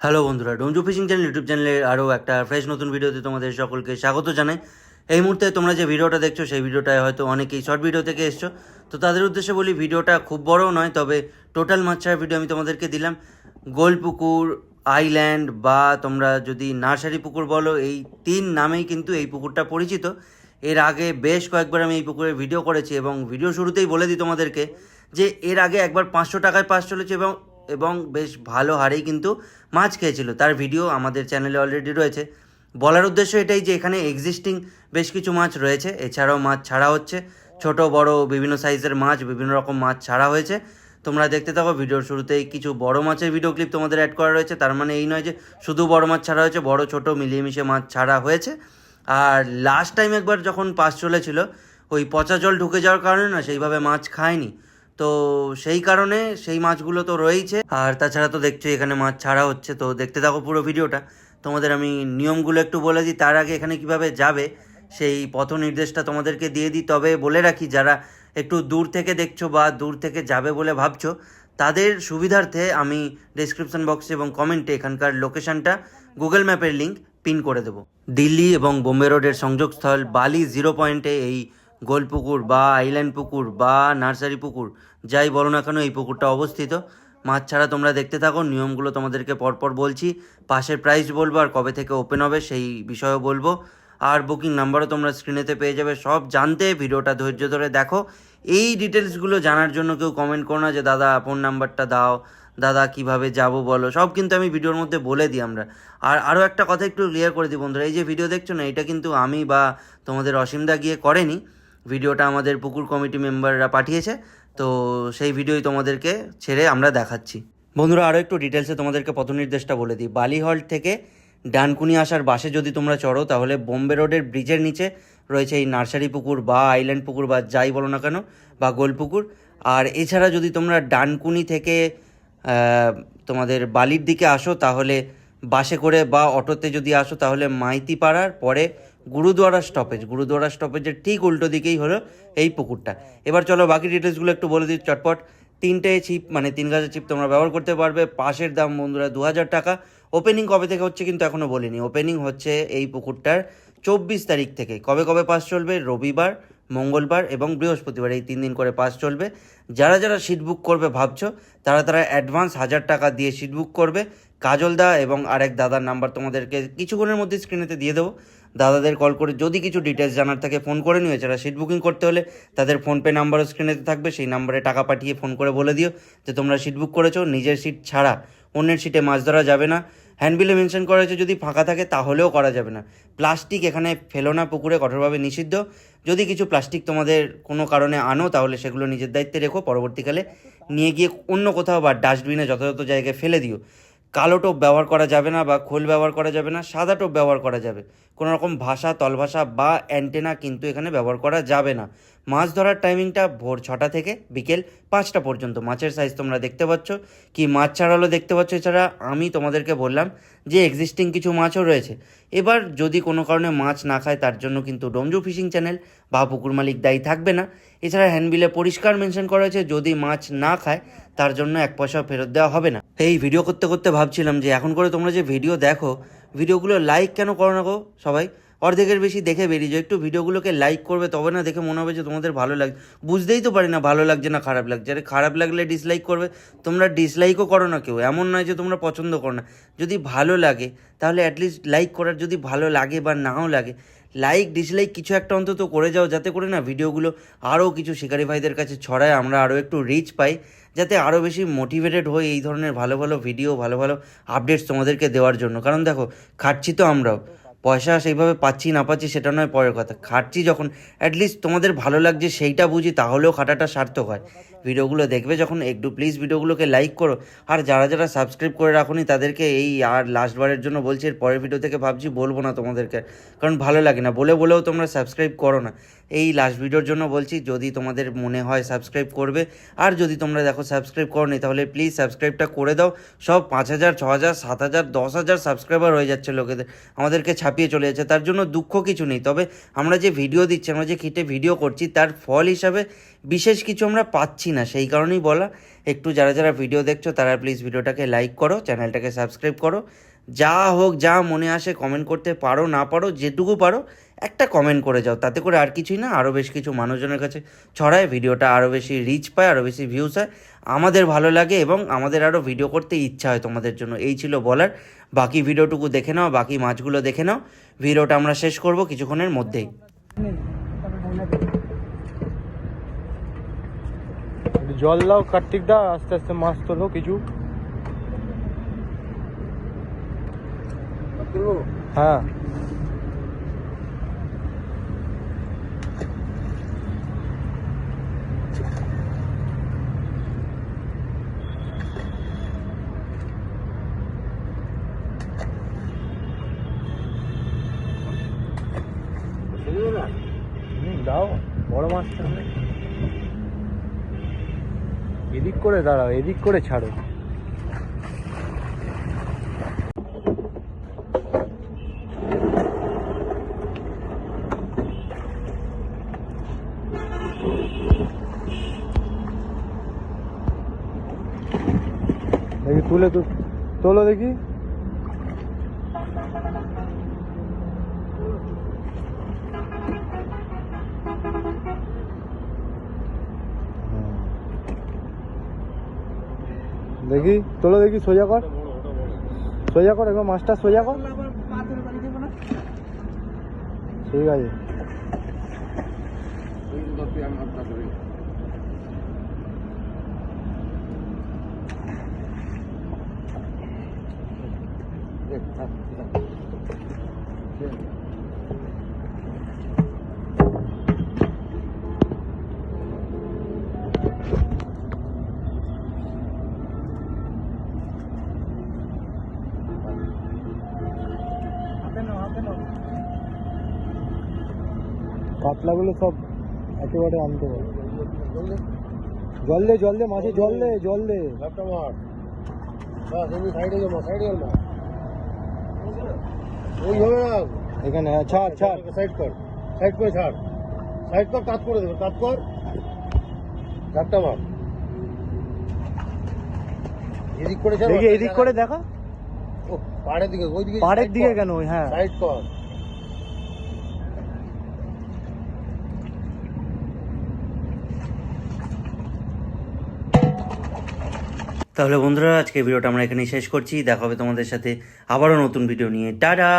Hello বন্ধুরা। ডোমজু fishing channel YouTube চ্যানেলে আরও একটা ফ্রেশ নতুন ভিডিওতে তোমাদের সকলকে স্বাগত জানাই। এই মুহূর্তে তোমরা যে ভিডিওটা দেখছ, সেই ভিডিওটায় হয়তো অনেকেই শর্ট ভিডিও থেকে এসছো। তো তাদের উদ্দেশ্যে বলি, ভিডিওটা খুব বড়ও নয়, তবে টোটাল মাছ ছাড়ার ভিডিও আমি তোমাদেরকে দিলাম। গোলপুকুর আইল্যান্ড বা তোমরা যদি নার্সারি পুকুর বলো, এই তিন নামেই কিন্তু এই পুকুরটা পরিচিত। এর আগে বেশ কয়েকবার আমি এই পুকুরের ভিডিও করেছি এবং ভিডিও শুরুতেই বলে দিই তোমাদেরকে যে, এর আগে একবার পাঁচশো টাকায় পাস চলেছে এবং এবং বেশ ভালো হারেই কিন্তু মাছ খেয়েছিল। তার ভিডিও আমাদের চ্যানেলে অলরেডি রয়েছে। বলার উদ্দেশ্য এটাই যে এখানে এক্সিস্টিং বেশ কিছু মাছ রয়েছে। এছাড়াও মাছ ছাড়া হচ্ছে। ছোট, বড়, বিভিন্ন সাইজের মাছ, বিভিন্ন রকম মাছ ছাড়া হয়েছে। তোমরা দেখতে থাকো, ভিডিওর শুরুতেই কিছু বড় মাছের ভিডিও ক্লিপ তোমাদের অ্যাড করা রয়েছে। তার মানে এই নয় যে শুধু বড় মাছ ছাড়া হয়েছে, বড়, ছোট মিলিয়ে মিশে মাছ ছাড়া হয়েছে। আর লাস্ট টাইম একবার যখন পাস চলেছিল, ওই পচা জল ঢুকে যাওয়ার কারণে না সেইভাবে মাছ খায়নি। তো সেই কারণে সেই মাছগুলো তো রয়েইছে। আর তাছাড়া তো দেখছ এখানে মাছ ছাড়া হচ্ছে, তো দেখতে থাকো পুরো ভিডিওটা। তোমাদের আমি নিয়মগুলো একটু বলে দিই, তার আগে এখানে কীভাবে যাবে সেই পথ নির্দেশটা তোমাদেরকে দিয়ে দিই। তবে বলে রাখি, যারা একটু দূর থেকে দেখছ বা দূর থেকে যাবে বলে ভাবছ, তাদের সুবিধার্থে আমি ডেসক্রিপশন বক্সে এবং কমেন্টে এখানকার লোকেশনটা গুগল ম্যাপের লিঙ্ক পিন করে দেবো। দিল্লি এবং বোম্বে রোডের সংযোগস্থল বালি জিরো পয়েন্টে এই গোলপুকুর বা আইল্যান্ড পুকুর বা নার্সারি পুকুর, যাই বলো না কেন এই পুকুরটা অবস্থিত। মাছ ছাড়া তোমরা দেখতে থাকো, নিয়মগুলো তোমাদেরকে পরপর বলছি। পাশের প্রাইস বলব আর কবে থেকে ওপেন হবে সেই বিষয়েও বলব। আর বুকিং নাম্বারও তোমরা স্ক্রিনেতে পেয়ে যাবে। সব জানতে ভিডিওটা ধৈর্য ধরে দেখো। এই ডিটেলসগুলো জানার জন্য কেউ কমেন্ট করো না যে, দাদা ফোন নাম্বারটা দাও। দাদা, কীভাবে যাব বলো? সব কিন্তু আমি ভিডিওর মধ্যে বলে দিই আমরা। আর আরও একটা কথা একটু ক্লিয়ার করে দিই বন্ধুরা। এই যে ভিডিও দেখছ না, এটা কিন্তু আমি বা তোমাদের অসীমদা গিয়ে করেনি। ভিডিওটা আমাদের পুকুর কমিটি মেম্বাররা পাঠিয়েছে, তো সেই ভিডিওই তোমাদেরকে ছেড়ে আমরা দেখাচ্ছি। বন্ধুরা আরও একটু ডিটেলসে তোমাদেরকে পথ নির্দেশটা বলে দিই। বালি বালিহল থেকে ডানকুনি আসার বাসে যদি তোমরা চড়ো, তাহলে বোম্বে রোডের ব্রিজের নিচে রয়েছে এই নার্সারি পুকুর বা আইল্যান্ড পুকুর বা যাই বলো না কেন, বা গোল পুকুর। আর এছাড়া যদি তোমরা ডানকুনি থেকে তোমাদের বালির দিকে আসো, তাহলে বাসে করে বা অটোতে যদি আসো, তাহলে মাইতি পাড়ার পরে গুরুদুয়ারা স্টপেজ গুরুদুয়ারা স্টপেজের ঠিক উল্টো দিকেই হলো এই পুকুরটা। এবার চলো বাকি ডিটেলসগুলো একটু বলে দিই চটপট। তিনটে চিপ মানে তিন গাছের চিপ তোমরা ব্যবহার করতে পারবে। পাশের দাম বন্ধুরা দু হাজার টাকা। ওপেনিং কবে থেকে হচ্ছে কিন্তু এখনও বলিনি। ওপেনিং হচ্ছে এই পুকুরটার চব্বিশ তারিখ থেকে। কবে কবে পাস চলবে? রবিবার, মঙ্গলবার এবং বৃহস্পতিবার। এই তিন দিন করে পাস চলবে। যারা যারা সিট বুক করবে ভাবছ, তারা তারা অ্যাডভান্স হাজার টাকা দিয়ে সিট বুক করবে। কাজল দা এবং আরেক দাদার নাম্বার তোমাদেরকে কিছুক্ষণের মধ্যে স্ক্রিনেতে দিয়ে দেবো। দাদাদের কল করে যদি কিছু ডিটেলস জানার থাকে ফোন করে নিও। এছাড়া সিট বুকিং করতে হলে তাদের ফোনপে নাম্বারও স্ক্রিনেতে থাকবে। সেই নাম্বারে টাকা পাঠিয়ে ফোন করে বলে দিও যে তোমরা সিট বুক করেছ। নিজের সিট ছাড়া অন্যের সিটে মাছ ধরা যাবে না। হ্যান্ডবিলে মেনশন করা হয়েছে যদি ফাঁকা থাকে তাহলেও করা যাবে না। প্লাস্টিক এখানে ফেলো না পুকুরে, কঠোরভাবে নিষিদ্ধ। যদি কিছু প্লাস্টিক তোমাদের কোনো কারণে আনো, তাহলে সেগুলো নিজের দায়িত্বে রেখো। পরবর্তীকালে নিয়ে গিয়ে অন্য কোথাও বা ডাস্টবিনে যথাযথ জায়গায় ফেলে দিও। কালো টোপ ব্যবহার করা যাবে না বা খোল ব্যবহার করা যাবে না, সাদা টোপ ব্যবহার করা যাবে। কোনো রকম ভাষা, তলভাষা বা অ্যান্টেনা কিন্তু এখানে ব্যবহার করা যাবে না। মাছ ধরার টাইমিংটা ভোর ছটা থেকে বিকেল পাঁচটা পর্যন্ত। মাছের সাইজ তোমরা দেখতে পাচ্ছ। কি মাছ ছাড়ালো দেখতে পাচ্ছ? এছাড়া আমি তোমাদেরকে বললাম যে এক্সিস্টিং কিছু মাছও রয়েছে। এবার যদি কোনো কারণে মাছ না খায়, তার জন্য কিন্তু ডোমজু ফিশিং চ্যানেল বা পুকুর মালিক দায়ী থাকবে না। এছাড়া হ্যান্ডবিলে পরিষ্কার মেনশন করা হয়েছে, যদি মাছ না খায়, তার জন্য এক পয়সা ফেরত দেওয়া হবে না। এই ভিডিও করতে করতে ভাবছিলাম যে, এখন করে তোমরা যে ভিডিও দেখো ভিডিওগুলো লাইক কেন করো না গো সবাই? অর্ধেকের বেশি দেখে বেরিয়ে যাও। একটু ভিডিওগুলোকে লাইক করবে, তবে না দেখে মনে হবে যে তোমাদের ভালো লাগছে বুঝতেই তো পারি না ভালো লাগছে না খারাপ লাগছে। আরে খারাপ লাগলে ডিসলাইক করবে, তোমরা ডিসলাইকও করো না কেউ। এমন নয় যে তোমরা পছন্দ করো না। যদি ভালো লাগে, তাহলে অ্যাটলিস্ট লাইক করার যদি ভালো লাগে বা নাও লাগে লাইক ডিসলাইক কিছু একটা অন্তত করে যাও, যাতে করে না ভিডিওগুলো আরও কিছু শিকারি ভাইদের কাছে ছড়ায়, আমরা আরও একটু রিচ পাই, যাতে আরও বেশি মোটিভেটেড হই এই ধরনের ভালো ভালো ভিডিও ভালো ভালো আপডেটস তোমাদেরকে দেওয়ার জন্য। কারণ দেখো, খাটছি তো আমরাও। পয়সা সেইভাবে পাচ্ছি না পাচ্ছি সেটা নয় পরের কথা। খাটছি যখন অ্যাটলিস্ট তোমাদের ভালো লাগছে সেইটা বুঝি, তাহলেও খাটাটা সার্থক হয়। ভিডিওগুলো দেখবে যখন, একটু প্লিজ ভিডিওগুলোকে লাইক করো। আর যারা যারা সাবস্ক্রাইব করে রাখুনি, তাদেরকে এই আর লাস্টবারের জন্য বলছি, এর পরের ভিডিও থেকে ভাবছি বলব না তোমাদেরকে। কারণ ভালো লাগে না। বলে বলেও তোমরা সাবস্ক্রাইব করো না। এই লাস্ট ভিডিওর জন্য বলছি, যদি তোমাদের মনে হয় সাবস্ক্রাইব করবে, আর যদি তোমরা দেখো সাবস্ক্রাইব করো নি তাহলে প্লিজ সাবস্ক্রাইবটা করে দাও। সব পাঁচ হাজার ছ হাজার, সাত হাজার, দশ হাজার সাবস্ক্রাইবার হয়ে যাচ্ছে লোকেদের। আমাদেরকে ছাপিয়ে চলে যাচ্ছে। তার জন্য দুঃখ কিছু নেই। তবে আমরা যে ভিডিও দিচ্ছি, আমরা যে কিটে ভিডিও করছি, তার ফল হিসাবে বিশেষ কিছু আমরা পাচ্ছি না। সেই কারণেই বলা, একটু যারা যারা ভিডিও দেখছ, তারা প্লিজ ভিডিওটাকে লাইক করো চ্যানেলটাকে সাবস্ক্রাইব করো। যা হোক, যা মনে আসে কমেন্ট করতে পারো, না পারো, যেটুকু পারো একটা কমেন্ট করে যাও তাতে করে আর কিছুই না আরও বেশ কিছু মানুষজনের কাছে ছড়ায় ভিডিওটা আরও বেশি রিচ পায় আরও বেশি ভিউজ হয়। আমাদের ভালো লাগে এবং আমাদের আরও ভিডিও করতে ইচ্ছা হয় তোমাদের জন্য এই ছিল বলার। বাকি ভিডিওটুকু দেখে নাও বাকি মাছগুলো দেখে নাও। ভিডিওটা আমরা শেষ করব কিছুক্ষণের মধ্যেই। জল দাও কার্তিক দা আস্তে আস্তে মাছ তোলো কিছু। হ্যাঁ হুম, দাও বড় মাছটা এদিক করে দাঁড়াও এদিক করে ছাড়ো। তুলে তো তোলো দেখি। দেখি তোলো দেখি সোজা কর। সোজা কর একবার মাছটা সোজা কর। ঠিক আছে। কাতলাগুলো সব একেবারে আনতে হবে জল দে জল দে মাছে জল দে জল দে। এখানে হ্যাঁ ছাড় ছাড়। সাইড কর সাইড করে ছাড়। সাইড কর কাজ করে দেবে কাজ কর। চারটা মার। এদিক করে দেখি এদিক করে দেখা। পাড়ের দিকে ওই দিকে পাহাড়ের দিকে কেন? ওই হ্যাঁ। সাইড কর। তাহলে বন্ধুরা আজকে ভিডিওটা আমরা এখানেই শেষ করছি। দেখা হবে তোমাদের সাথে আবারও নতুন ভিডিও নিয়ে। টাটা!